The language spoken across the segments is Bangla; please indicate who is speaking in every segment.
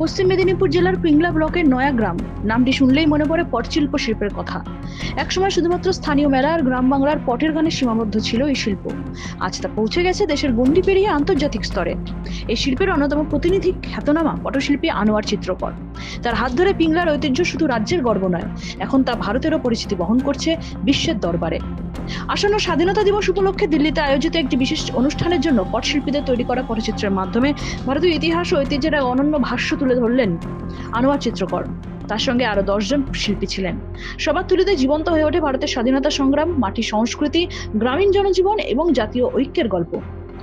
Speaker 1: পশ্চিম মেদিনীপুর জেলার পিংলা ব্লকের নয়াগ্রাম নামটি শুনলেই মনে পড়ে পটশিল্প শিল্পের কথা। একসময় শুধুমাত্র স্থানীয় মেলা আর গ্রাম বাংলার পটের গানে সীমাবদ্ধ ছিল এই শিল্প। আজ তা পৌঁছে গেছে দেশের গণ্ডি পেরিয়ে আন্তর্জাতিক স্তরে। এই শিল্পের অন্যতম প্রতিনিধি খ্যাতনামা পটশিল্পী আনোয়ার চিত্রকর। তার হাত ধরে পিংলার ঐতিহ্য শুধু রাজ্যের গর্ব নয়, এখন তা ভারতেরও পরিচিতি বহন করছে বিশ্বের দরবারে। আসন্ন স্বাধীনতা দিবস উপলক্ষে দিল্লিতে আয়োজিত একটি বিশেষ অনুষ্ঠানের জন্য পটশিল্পীদের তৈরি করা পটচিত্রের মাধ্যমে ভারতীয় ইতিহাস ও ঐতিহ্যের এক অনন্য ভাষ্য তুলে ধরলেন আনোয়ার চিত্রকর। তার সঙ্গে আরও দশজন শিল্পী ছিলেন। সবার তুলিতে জীবন্ত হয়ে ওঠে ভারতের স্বাধীনতা সংগ্রাম মাটির সংস্কৃতি, গ্রামীণ জনজীবন এবং জাতীয় ঐক্যের গল্প।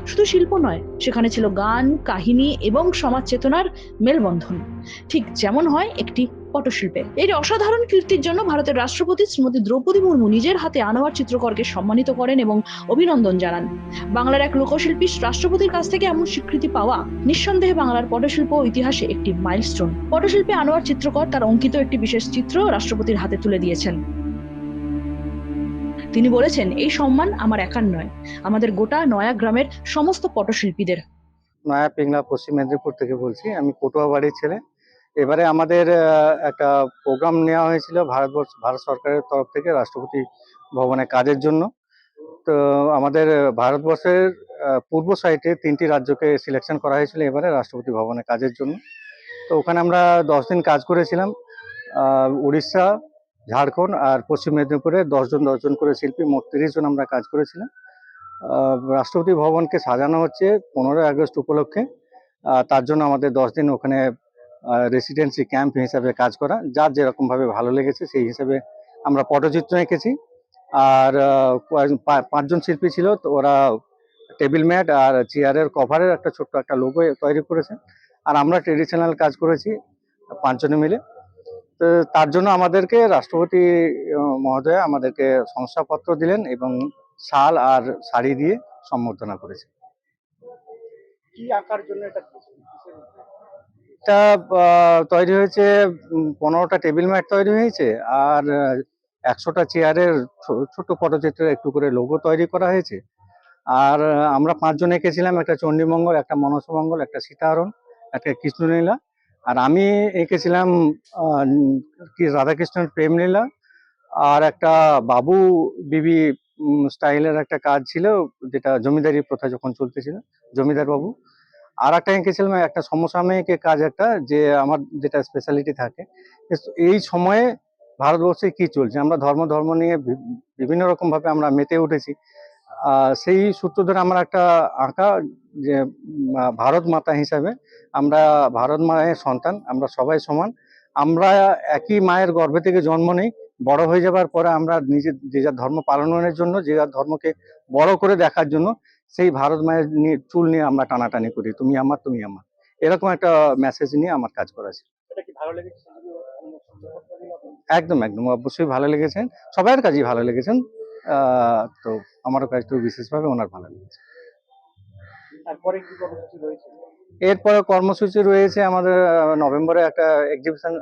Speaker 1: শুধু শিল্প নয়, সেখানে ছিল গান, কাহিনী এবং সমাজ চেতনার মেলবন্ধন। ঠিক যেমন হয় একটি পটশিল্পে। এই অসাধারণ কীর্তির জন্য ভারতের রাষ্ট্রপতি শ্রীমতী দ্রৌপদী মুর্মু নিজের হাতে আনোয়ার চিত্রকরকে সম্মানিত করেন এবং অভিনন্দন জানান। বাংলার এক লোকশিল্পী রাষ্ট্রপতির কাছ থেকে এমন স্বীকৃতি পাওয়া নিঃসন্দেহে বাংলার পটশিল্প ইতিহাসে একটি মাইলস্টোন। পটশিল্পী আনোয়ার চিত্রকর তার অঙ্কিত একটি বিশেষ চিত্র রাষ্ট্রপতির হাতে তুলে দিয়েছেন। তিনি বলেছেন, এই সম্মান আমার একার নয়। আমাদের গোটা নয়া গ্রামের সমস্ত পটশিল্পীদের।
Speaker 2: নয়া পিংলা, পশ্চিম মেদিনীপুর থেকে বলছি, আমি পটুয়া বাড়ির ছেলে। এবারে আমাদের একটা প্রোগ্রাম নেওয়া হয়েছিল ভারতবর্ষ, ভারত সরকারের তরফ থেকে রাষ্ট্রপতি ভবনে কাজের জন্য। তো আমাদের ভারতবর্ষের পূর্ব সাইডে তিনটি রাজ্যকে সিলেকশন করা হয়েছিল এবারে রাষ্ট্রপতি ভবনে কাজের জন্য। তো ওখানে আমরা দশ দিন কাজ করেছিলাম। উড়িষ্যা ঝাড়খণ্ড আর পশ্চিম মেদিনীপুরে দশজন দশজন করে শিল্পী, মোট তিরিশ জন আমরা কাজ করেছিলাম। রাষ্ট্রপতি ভবনকে সাজানো হচ্ছে পনেরোই আগস্ট উপলক্ষে। তার জন্য আমাদের দশ দিন ওখানে রেসিডেন্সি ক্যাম্প হিসাবে কাজ করা যার যেরকম ভাবে ভালো লেগেছে সেই হিসাবে আমরা পটচিত্র এঁকেছি। আর পাঁচজন শিল্পী ছিল, তো ওরা টেবিল ম্যাট আর চেয়ারের কভারের একটা ছোট্ট একটা লোগো তৈরি করেছে। আর আমরা ট্রেডিশনাল কাজ করেছি, পাঁচজনে মিলে। তো তার জন্য আমাদেরকে রাষ্ট্রপতি মহোদয় আমাদেরকে শংসাপত্র দিলেন এবং শাল আর শাড়ি দিয়ে সম্বর্ধনা করেছে
Speaker 3: কি আঁকার জন্য এটা
Speaker 2: এটা তৈরি হয়েছে পনেরোটা টেবিল ম্যাট তৈরি হয়েছে আর একশোটা চেয়ারের ছোট পটচিত্রের একটু করে লোগো তৈরি করা হয়েছে। আর আমরা পাঁচজন এঁকেছিলাম একটা চণ্ডীমঙ্গল একটা মনসমঙ্গল একটা সীতাহরণ একটা কৃষ্ণলীলা আর আমি এঁকেছিলাম কি রাধাকৃষ্ণের প্রেমলীলা আর একটা বাবু বিবি স্টাইলের একটা কাজ ছিল যেটা জমিদারি প্রথা যখন চলতেছিল, জমিদার বাবু। আর একটা এঁকেছিলাম, একটা সমসাময়িক কাজ একটা যে আমার যেটা স্পেশালিটি থাকে। এই সময়ে ভারতবর্ষে কি চলছে? আমরা ধর্ম ধর্ম নিয়ে বিভিন্ন রকম ভাবে আমরা মেতে উঠেছি। সেই সূত্র ধরে আমার একটা আঁকা যে ভারত মাতা হিসাবে আমরা ভারত মায়ের সন্তান আমরা সবাই সমান। আমরা একই মায়ের গর্ভে থেকে জন্ম নেই বড় হয়ে যাবার পরে আমরা নিজের যে যার ধর্ম পালনের জন্য যে যার ধর্মকে বড় করে দেখার জন্য সেই ভারত মায়ের নিয়ে চুল নিয়ে আমরা টানাটানি করি তুমি আমার তুমি আমার। এরকম একটা মেসেজ নিয়ে আমার কাজ করা
Speaker 3: লেগেছে?
Speaker 2: একদম একদম অবশ্যই ভালো লেগেছেন সবার কাজই ভালো লেগেছেন আহ, তো আমারও কাজ কাজটা বিশেষভাবে ওনার ভালো লেগেছে।
Speaker 3: তারপরে কি কর্মসূচি রয়েছে?
Speaker 2: এরপরে কর্মসূচি রয়েছে আমাদের নভেম্বরে একটা এক্সিবিশন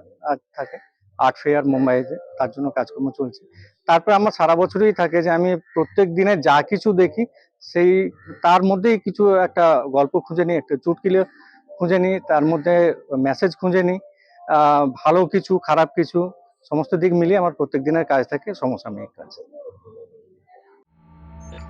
Speaker 2: থাকে আর্ট ফেয়ার মুম্বাইতে, তার জন্য কাজকর্ম চলছে। তারপরে আমার সারা বছরই থাকে যে আমি প্রত্যেক দিনে যা কিছু দেখি, সেই, তার মধ্যেই কিছু একটা গল্প খুঁজে নিই, একটা চুটকিলে খুঁজে নিই, তার মধ্যে মেসেজ খুঁজে নিই ভালো কিছু, খারাপ কিছু, সমস্ত দিক মিলিয়ে আমার প্রত্যেক দিনের কাজ থাকে সমসাময়িক কাজ।